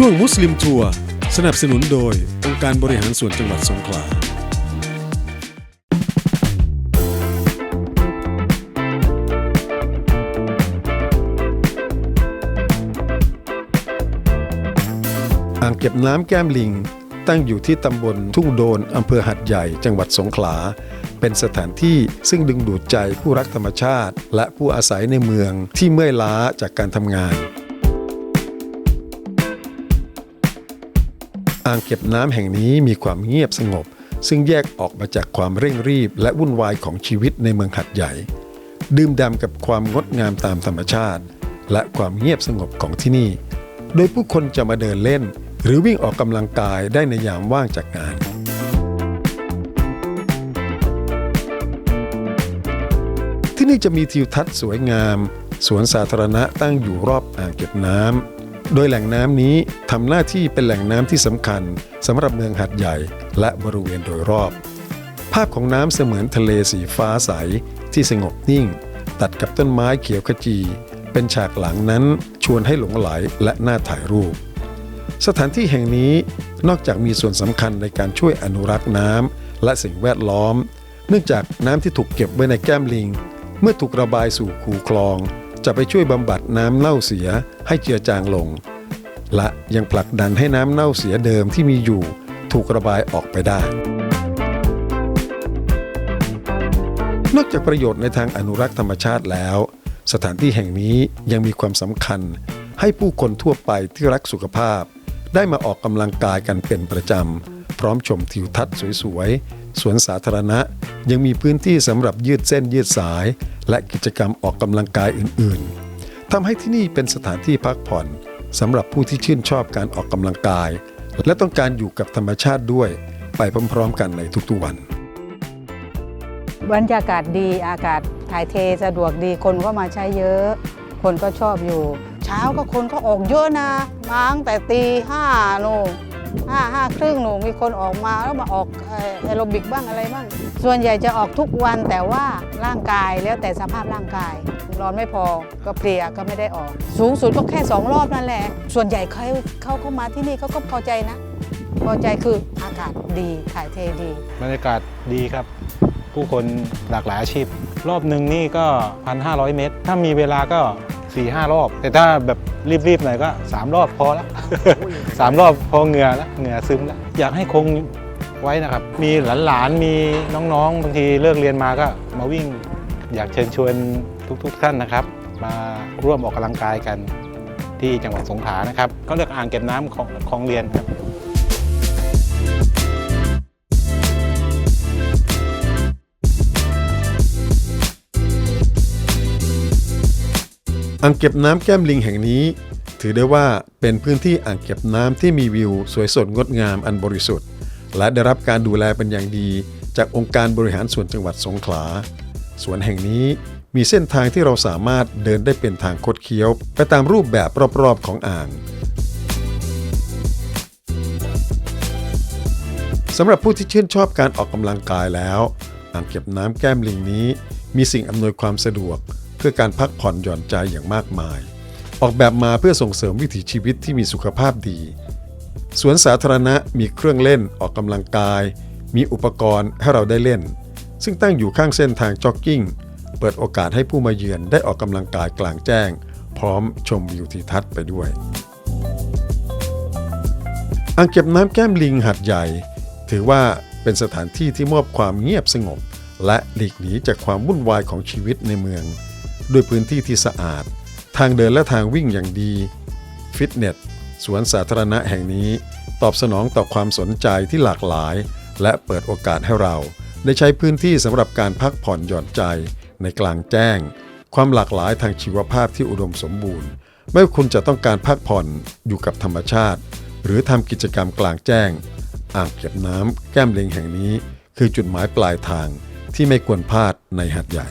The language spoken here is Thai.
ช่วงมุสลิมทัวร์สนับสนุนโดยองค์การบริหารส่วนจังหวัดสงขลา อ่างเก็บน้ำแก้มลิง ตั้งอยู่ที่ตำบลทุ่งโดนอำเภอหัดใหญ่จังหวัดสงขลา เป็นสถานที่ซึ่งดึงดูดใจผู้รักธรรมชาติ และผู้อาศัยในเมืองที่เมื่อยล้าจากการทำงาน อ่างเก็บน้ำแห่งนี้มีความเงียบสงบ ซึ่งแยกออกมาจากความเร่งรีบ และวุ่นวายของชีวิตในเมืองหัดใหญ่ ดื่มด่ำกับความงดงามตามธรรมชาติ และความเงียบสงบของที่นี่ โดยผู้คนจะมาเดินเล่น หรือวิ่งออกกำลังกายได้ในยามว่างจากงานที่นี่จะมีทิวทัศน์สวยงาม สวนสาธารณะตั้งอยู่รอบอ่างเก็บน้ำ โดยแหล่งน้ำนี้ทำหน้าที่เป็นแหล่งน้ำที่สำคัญสำหรับเมืองหัดใหญ่และบริเวณโดยรอบ ภาพของน้ำเสมือนทะเลสีฟ้าใสที่สงบนิ่ง ตัดกับต้นไม้เขียวขจี เป็นฉากหลังนั้นชวนให้หลงไหลและน่าถ่ายรูป สถานที่แห่งนี้นอกจากมีส่วนสำคัญในการช่วยอนุรักษ์น้ำและสิ่งแวดล้อม เนื่องจากน้ำที่ถูกเก็บไว้ในแก้มลิง เมื่อถูกระบายสู่คูคลอง จะไปช่วยบำบัดน้ำเน่าเสียให้เจือจางลง และยังผลักดันให้น้ำเน่าเสียเดิมที่มีอยู่ ถูกระบายออกไปได้ นอกจากประโยชน์ในทางอนุรักษ์ธรรมชาติแล้ว สถานที่แห่งนี้ยังมีความสำคัญ ให้ผู้คนทั่วไปที่รักสุขภาพ ได้มาออกกำลังกายกันเป็นประจำพร้อมชมทิวทัศน์สวยๆสวนสาธารณะยังมีพื้นที่สำหรับยืดเส้นยืดสาย และกิจกรรมออกกำลังกายอื่นๆทำให้ที่นี่เป็นสถานที่พักผ่อนสำหรับผู้ที่ชื่นชอบการออกกำลังกาย และต้องการอยู่กับธรรมชาติด้วย ไปพร้อมๆกันในทุกๆวัน บรรยากาศดีอากาศถ่ายเทสะดวกดีคนก็มาใช้เยอะ คนก็ชอบอยู่ เช้าก็คนก็ออกเยอะนะมาตั้งแต่ตีห้าโน ห้าห้าครึ่งหนูมีคนออกมาแล้วมาออกแอโรบิกบ้างอะไรบ้าง ส่วนใหญ่จะออกทุกวันแต่ว่าร่างกายแล้วแต่สภาพร่างกายนอนไม่พอก็เพลียก็ไม่ได้ออก สูงสุดก็แค่สองรอบนั่นแหละ ส่วนใหญ่เขาเขาเข้ามาที่นี่เขาก็พอใจนะ พอใจคืออากาศดีถ่ายเทดีบรรยากาศดีครับ ผู้คนหลากหลายอาชีพ รอบหนึ่งนี่ก็ 1,500 เมตร ถ้ามีเวลาก็ 4-5รอบ แต่ถ้าแบบรีบๆหน่อยก็ 3 รอบพอแล้ว3รอบพอเหงื่อแล้วเหงื่อซึมแล้ว อยากให้คงไว้นะครับ มีหลานๆมีน้องๆบางทีเลิกเรียนมาก็มาวิ่ง อยากเชิญชวนทุกๆท่านนะครับ มาร่วมออกกำลังกายกันที่จังหวัดสงขลานะครับก็เรียกอ่างเก็บน้ำของของเรียนครับ อ่างเก็บน้ำแก้มลิงแห่งนี้ ถือได้ว่าเป็นพื้นที่อ่างเก็บน้ำที่มีวิวสวยสดงดงามอันบริสุทธิ์ และได้รับการดูแลเป็นอย่างดี จากองค์การบริหารส่วนจังหวัดสงขลาสวนแห่งนี้มีเส้นทางที่เราสามารถเดินได้เป็นทางคดเคี้ยว ไปตามรูปแบบรอบๆของอ่างสำหรับผู้ที่ชื่นชอบการออกกำลังกายแล้ว อ่างเก็บน้ำแก้มลิงนี้ มีสิ่งอำนวยความสะดวก เพื่อการพักผ่อนหย่อนใจอย่างมากมาย ออกแบบมาเพื่อส่งเสริมวิถีชีวิตที่มีสุขภาพดี สวนสาธารณะมีเครื่องเล่นออกกำลังกาย มีอุปกรณ์ให้เราได้เล่น ซึ่งตั้งอยู่ข้างเส้นทางจ็อกกิ้ง เปิดโอกาสให้ผู้มาเยือนได้ออกกำลังกายกลางแจ้ง พร้อมชมวิวทิวทัศน์ไปด้วยอ่างเก็บน้ำแก้มลิงหัดใหญ่ ถือว่าเป็นสถานที่ที่มอบความเงียบสงบ และหลีกหนีจากความวุ่นวายของชีวิตในเมือง ด้วยพื้นที่ที่สะอาด ทางเดินและทางวิ่งอย่างดี ฟิตเนสสวนสาธารณะแห่งนี้ตอบสนองต่อความสนใจที่หลากหลาย และเปิดโอกาสให้เรา ได้ใช้พื้นที่สำหรับการพักผ่อนหย่อนใจ ในกลางแจ้ง ความหลากหลายทางชีวภาพที่อุดมสมบูรณ์ ไม่ว่าคุณจะต้องการพักผ่อนอยู่กับธรรมชาติ หรือทำกิจกรรมกลางแจ้ง อ่างเก็บน้ำแก้มลิงแห่งนี้ คือจุดหมายปลายทางที่ไม่ควรพลาดในหัดใหญ่